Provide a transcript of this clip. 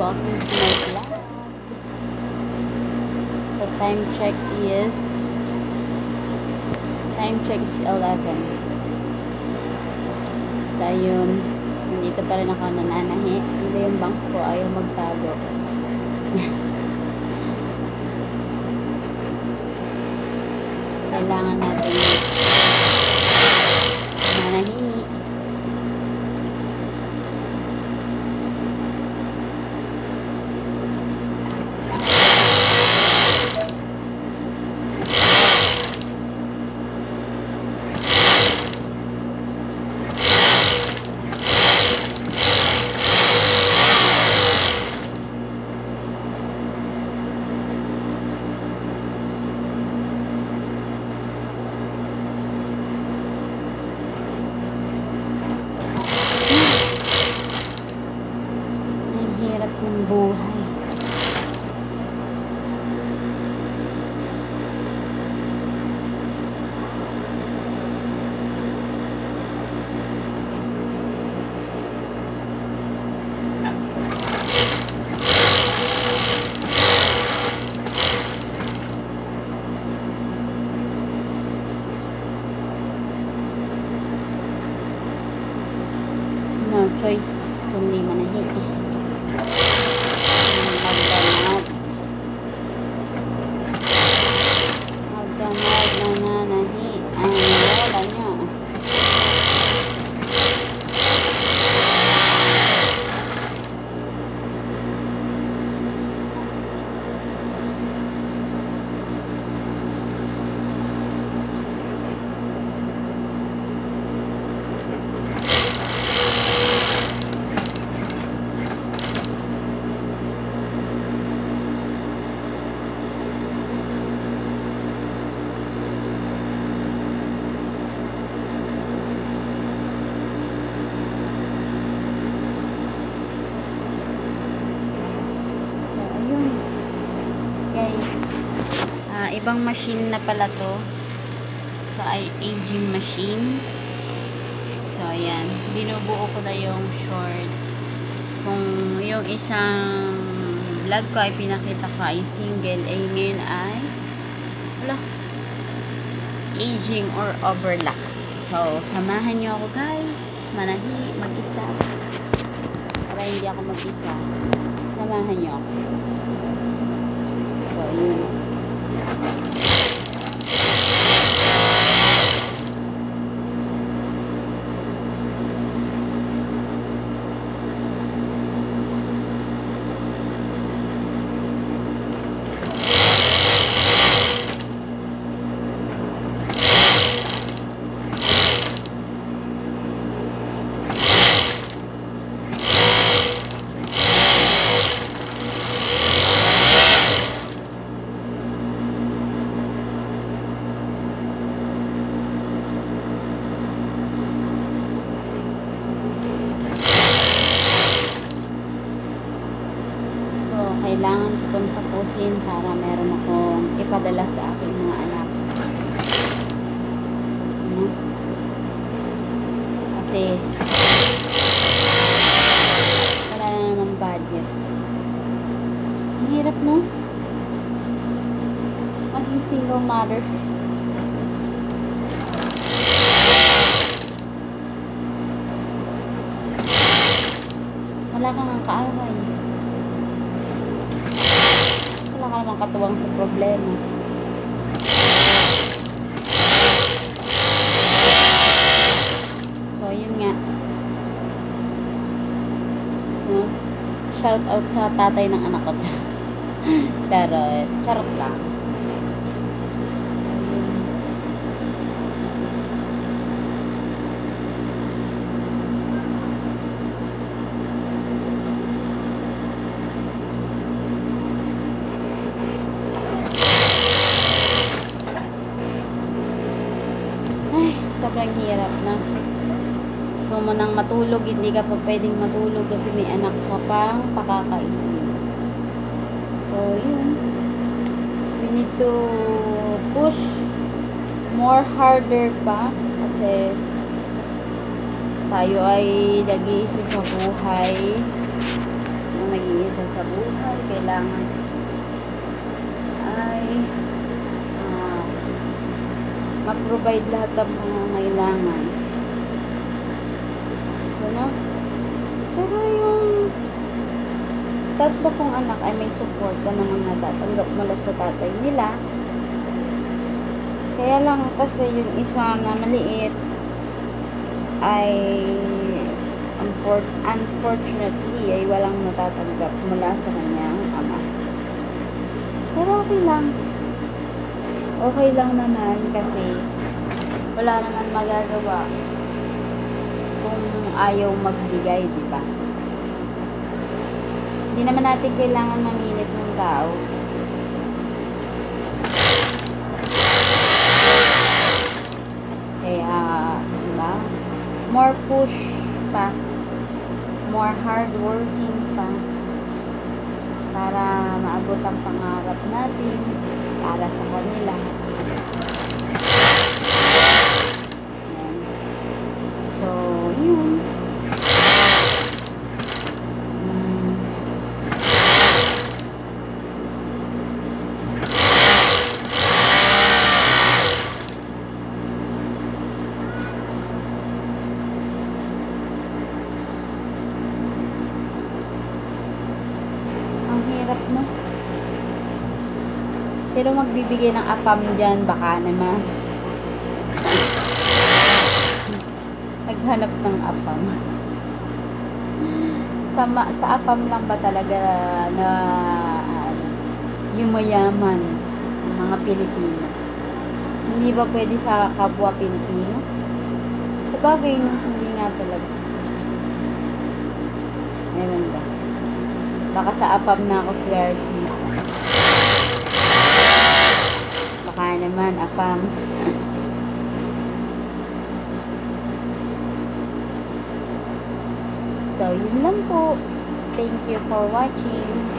welcome to my vlog. So time check is time check is 11. So ayun, nandito pa rin ako nananahi. Hindi yung bangs ko ayaw magtago. Kailangan natin mananahi. Ang hirap ng buhay. No choice kundi manahi. Magdanag. Magdanag nananahi. Ang lola niya. So, ayun. Guys, ah, ibang machine na pala to. So, ay aging machine. So, ayan. Binubuo ko na yung short. Kung yung isang vlog ko ay pinakita ko ay single, ay ngayon ay wala, aging or overlock. So, samahan nyo ako guys. Manahi, mag-isa. Para hindi ako mag-isa. Samahan nyo ako. So, yun. So, kailangan ko tapusin para meron akong ipadala sa aking mga anak. Ano? Kasi, wala na namang budget. Ang hirap, no? Maging single mother. Wala kang ang kaaway. Wala namang katuwang sa problema. So, yun nga. No? Shout out sa tatay ng anak ko. Charot. Charot lang. Ay, sobrang hirap na. Gusto mo nang matulog, hindi ka pa pwedeng matulog kasi may anak ka pang pakakainin. So, yun. We need to push more harder pa kasi tayo ay nag-iisa sa buhay. Ang nag-iisa sa buhay. Kailangan ay ma-provide lahat ng mga kailangan. So, no? Pero yung tatlo kong anak ay may support na naman natatanggap mula sa tatay nila. Kaya lang kasi yung isa na maliit ay unfor- unfortunately ay walang natatanggap mula sa kanyang ama. Pero okay lang. Okay lang naman kasi wala naman magagawa kung ayaw magbigay, di ba? Hindi naman natin kailangan maminit ng tao. Kaya, di ba? More push pa. More hard working pa. Para maabot ang pangarap natin para sa kanila. Ayan. So, yun. Mm. Ang hirap, no? Pero magbibigay ng apam dyan, baka naman. Naghanap ng apam. Sa, sa apam lang ba talaga na ano, yumayaman ang mga Pilipino? Hindi ba pwede sa kapwa Pilipino? Sabagay, no? Hindi nga talaga. Ewan ba? Baka sa apam na ako swerte. Apam. so, yun lang po. Thank you for watching.